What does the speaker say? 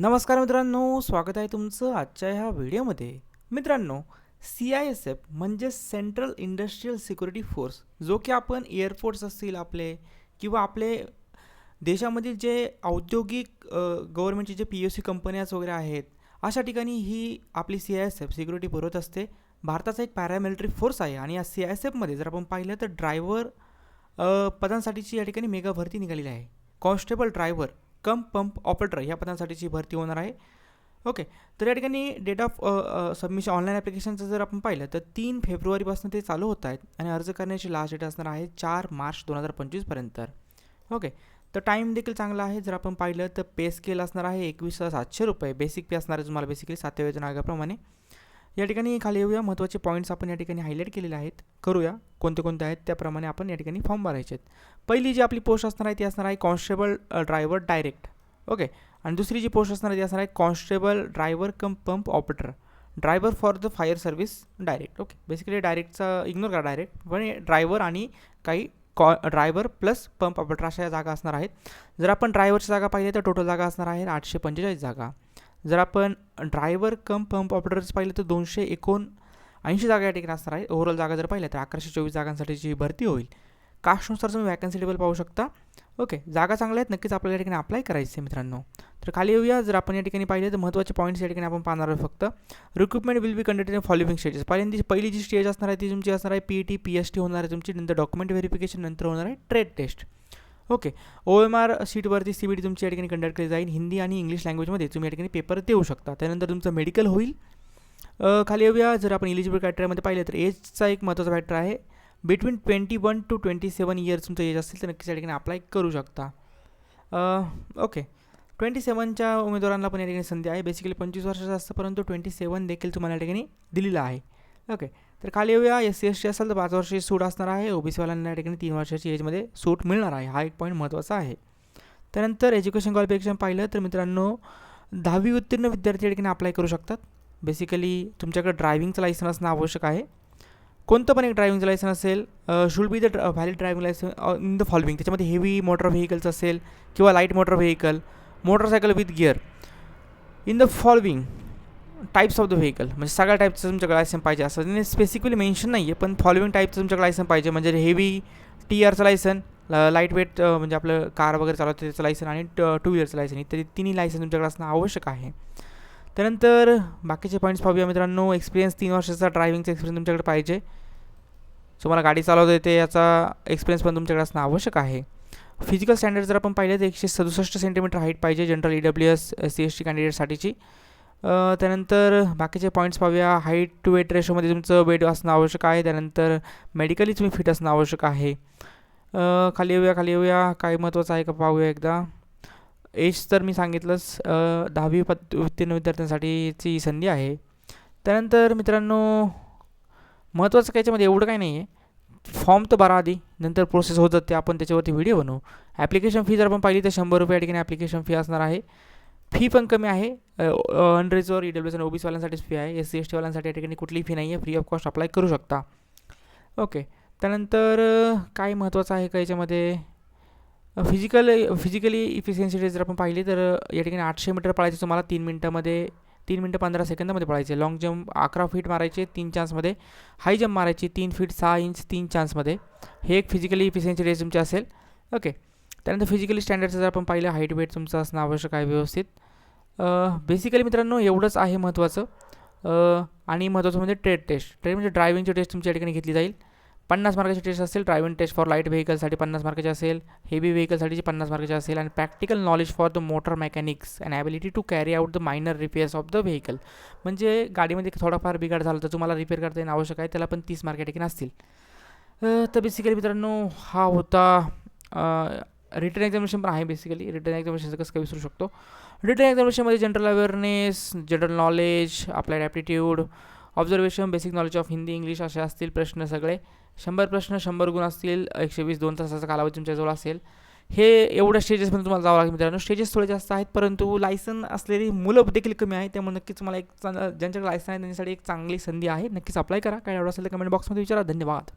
नमस्कार मित्रांनो स्वागत आहे तुमचं आजच्या ह्या व्हिडिओमध्ये. मित्रांनो सी आय एस एफ म्हणजे सेंट्रल इंडस्ट्रीयल सिक्युरिटी फोर्स जो की आपण एअरफोर्स असतील आपले किंवा आपले देशामधील जे औद्योगिक गव्हर्नमेंटचे जे पी यू सी कंपन्याज वगैरे आहेत अशा ठिकाणी ही आपली C I S F security पुरवत असते. भारताचा एक पॅरामिलिटरी फोर्स आहे आणि या सी आय एस एफमध्ये जर आपण पाहिलं तर ड्रायव्हर पदांसाठीची या ठिकाणी मेगा भरती निघालेली आहे. Constable driver cum pump operator ह्या पदांसाठीची भरती होणार आहे. ओके. तर या ठिकाणी डेट ऑफ सबमिशन ऑनलाईन ॲप्लिकेशनचं जर आपण पाहिलं तर तीन फेब्रुवारीपासून ते चालू होत आहेत आणि अर्ज करण्याची लास्ट डेट असणार आहे चार मार्च दोन हजार पंचवीसपर्यंत ओके. तर टाईम देखील चांगला आहे. जर आपण पाहिलं तर पे स्केल असणार आहे एकवीस सातशे रुपये. बेसिक पे असणार आहे तुम्हाला बेसिकली सातव्या योजना आयोगाप्रमाणे या ठिकाणी खाली येऊया. महत्त्वाचे पॉईंट्स आपण या ठिकाणी हायलाईट केलेले आहेत. करूया. कोणते कोणते आहेत? त्याप्रमाणे आपण या ठिकाणी फॉर्म भरायचे आहेत. पहिली जी आपली पोस्ट असणार आहे ती असणार आहे कॉन्स्टेबल ड्रायव्हर डायरेक्ट ओके आणि दुसरी जी पोस्ट असणार आहे ती असणार आहे constable driver cum pump operator driver for the fire service direct okay basically डायरेक्टचा ignore करा डायरेक्ट पण ड्रायव्हर आणि काही कॉ ड्रायव्हर प्लस पंप ऑपरेटर अशा या जागा असणार आहेत. जर आपण ड्रायव्हरची जागा पाहिली तर टोटल जागा असणार आहे आठशे पंचेचाळीस जागा. जर आपण ड्रायव्हर कम पंप ऑपरेटर्स पाहिलं तर दोनशे एकोण ऐंशी जागा या ठिकाणी असणार आहे. ओव्हरऑल जागा जर पाहिल्या तर अकराशे चोवीस जागांसाठीची भरती होईल कास्टनुसार तुम्ही वॅकन्सी टेबल पाहू शकता. ओके जागा चांगल्या आहेत. नक्कीच आपल्याला या ठिकाणी अप्लाय करायचे मित्रांनो. तर खाली येऊया. जर आपण या ठिकाणी पाहिले तर महत्त्वाचे पॉईंट्स या ठिकाणी आपण पाहणार आहोत फक्त. Recruitment will be conducted in following stages पहिल्यांदी पहिली जी स्टेज असणार आहे ती तुमची असणार आहे P T P S T होणार आहे तुमची. नंतर डॉक्युमेंट व्हेरिफिकेशन नंतर होणार आहे trade test okay. O M R सीटवरती C B T तुमची या ठिकाणी कंडक्ट केली जाईल. हिंदी आणि इंग्लिश लँग्वेजमध्ये तुम्ही या ठिकाणी पेपर देऊ शकता. त्यानंतर तुमचं मेडिकल होईल. खाली येऊया. जर आपण इलिजिबल क्रायटेरियामध्ये पाहिलं तर एजचा एक महत्त्वाचा फॅक्टर आहे. Between twenty one to twenty seven years तुमचं एज असेल तर नक्कीच या ठिकाणी अप्लाय करू शकता. ओके. ट्वेंटी सेवनच्या उमेदवारांना पण या ठिकाणी संधी आहे. बेसिकली पंचवीस वर्षाचा असतं परंतु ट्वेंटी सेवन देखील तुम्हाला या ठिकाणी दिलेलं आहे. ओके. तर खाली येऊया. एस सी एस टी असेल तर पाच वर्षाची सूट असणार आहे. ओबीसीवाल्यांना या ठिकाणी तीन वर्षाची एजमध्ये सूट मिळणार आहे. हा एक पॉईंट महत्त्वाचा आहे. त्यानंतर एज्युकेशन क्वालिफिकेशन पाहिलं तर मित्रांनो दहावी उत्तीर्ण विद्यार्थी या ठिकाणी अप्लाय करू शकतात. बेसिकली तुमच्याकडे ड्रायव्हिंगचं लायसन असणं आवश्यक आहे. कोणतं पण एक ड्रायव्हिंगचं लायसन असेल should be the valid driving licence in the following त्याच्यामध्ये हेवी मोटर व्हेकल्स असेल किंवा light motor vehicle motorcycle with gear in the following types of the vehicle म्हणजे सगळ्या टाईपचं तुमच्याकडे लायसन पाहिजे असं. त्याने स्पेसिफिकली मेन्शन नाही आहे पण फॉलोइंग टाईपचं तुमच्याकडे लायसन पाहिजे. म्हणजे हेवी टी आरचं लायसन लाइट वेट म्हणजे आपलं कार वगैरे चालवतं त्याचं लायसन आणि टू व्हीलरचं लायसन इत्यादी तिन्ही लायसन तुमच्याकडे असणं आवश्यक आहे. त्यानंतर बाकीचे पॉईंट्स पाहूया मित्रांनो. एक्सपिरियन्स तीन वर्षाचा ड्रायव्हिंगचा एक्सपिरियन्स तुमच्याकडे पाहिजे. तुम्हाला गाडी चालवता येते याचा एक्सपिरियन्स पण तुमच्याकडे असणं आवश्यक आहे. फिजिकल स्टँडर्ड जर आपण पाहिलं तर एकशे सदुसष्ट सेंटीमीटर हाईट पाहिजे general E W S C S T कॅन्डिडेटसाठीची त्यानंतर बाकीचे पॉईंट्स पाहूया. हाईट टू वेट रेशोमध्ये तुमचं वेट असणं आवश्यक आहे. त्यानंतर मेडिकली तुम्ही फिट असणं आवश्यक आहे. खाली येऊया खाली येऊया. काय महत्त्वाचं आहे का पाहूया एकदा. एज तर मी सांगितलंच दहावी पद उत्तीर्ण विद्यार्थ्यांसाठीची संधी आहे. त्यानंतर मित्रांनो महत्त्वाचं काय याच्यामध्ये? एवढं काही नाही आहे फॉर्म तर भरा आधी नंतर प्रोसेस होत जाते. आपण त्याच्यावरती व्हिडिओ बनवू. ॲप्लिकेशन फी जर आपण पाहिली तर शंभर रुपये या ठिकाणी ॲप्लिकेशन फी असणार आहे. फी पण कमी आहे. अनरेजवर ई डब्ल्यू एस आणि ओबीसीवाल्यांसाठीच फी आहे. एस सी एस टीवाल्यांसाठी या ठिकाणी कुठलीही फी नाही आहे फ्री ऑफ कॉस्ट अप्लाय करू शकता. ओके त्यानंतर काय महत्त्वाचं आहे का याच्यामध्ये? फिजिकल फिजिकली इफिशियन्सी जर आपण पाहिली तर या ठिकाणी आठशे मीटर पळायचे तुम्हाला तीन मिनटामध्ये तीन मिनटं पंधरा सेकंदामध्ये पळायचे लाँग जम्प अकरा फीट मारायचे तीन चान्समध्ये हाय जम्प मारायची तीन फीट सहा इंच तीन चान्समध्ये हे एक फिजिकली इफिशियन्सी रेस तुमची असेल. ओके त्यानंतर फिजिकली स्टँडर्डचं जर आपण पाहिलं हाईट वेट तुमचं असणं आवश्यक आहे व्यवस्थित. बेसिकली मित्रांनो एवढंच आहे महत्त्वाचं आणि महत्त्वाचं म्हणजे ट्रेड टेस्ट ट्रेड म्हणजे ड्रायव्हिंगची टेस्ट तुमच्या ठिकाणी घेतली जाईल. पन्नास मार्काची टेस्ट असेल ड्रायव्हिंग टेस्ट फॉर लाइट व्हेकलसाठी पन्नास मार्काची असेल हेवी व्हेकलसाठीची पन्नास मार्काची असेल आणि practical knowledge for the motor mechanics and ability to carry out the minor repairs of the vehicle म्हणजे गाडीमध्ये थोडाफार बिघाड झाला तर तुम्हाला रिपेअर करता येणं आवश्यक आहे त्याला पण तीस मार्क ठिकाणी असतील. तर बेसिकली मित्रांनो हा होता रिटर्न एक्झामिनेशन पण आहे बेसिकली रिटर्न एक्झामिनेशनचं कसं काय विसरू शकतो. Return एक्झामिनेशनमध्ये general awareness general knowledge applied aptitude observation basic knowledge of Hindi English असे असतील प्रश्न सगळे. शंभर प्रश्न शंभर गुण असतील एकशे वीस दोन तासाचा कालावधी तुमच्याजवळ असेल. हे एवढ्या स्टेजेसमध्ये तुम्हाला जावं लागेल मित्रांनो. स्टेजेस थोडे जास्त आहेत परंतु लायसन असलेली मुलं देखील कमी आहे त्यामुळे नक्कीच तुम्हाला एक चांगलं ज्यांच्याकडे लायसन आहे त्यांच्यासाठी एक चांगली संधी आहे. नक्कीच अप्लाय करा. काय एवढं असेल तर कमेंट बॉक्समध्ये विचारा. धन्यवाद.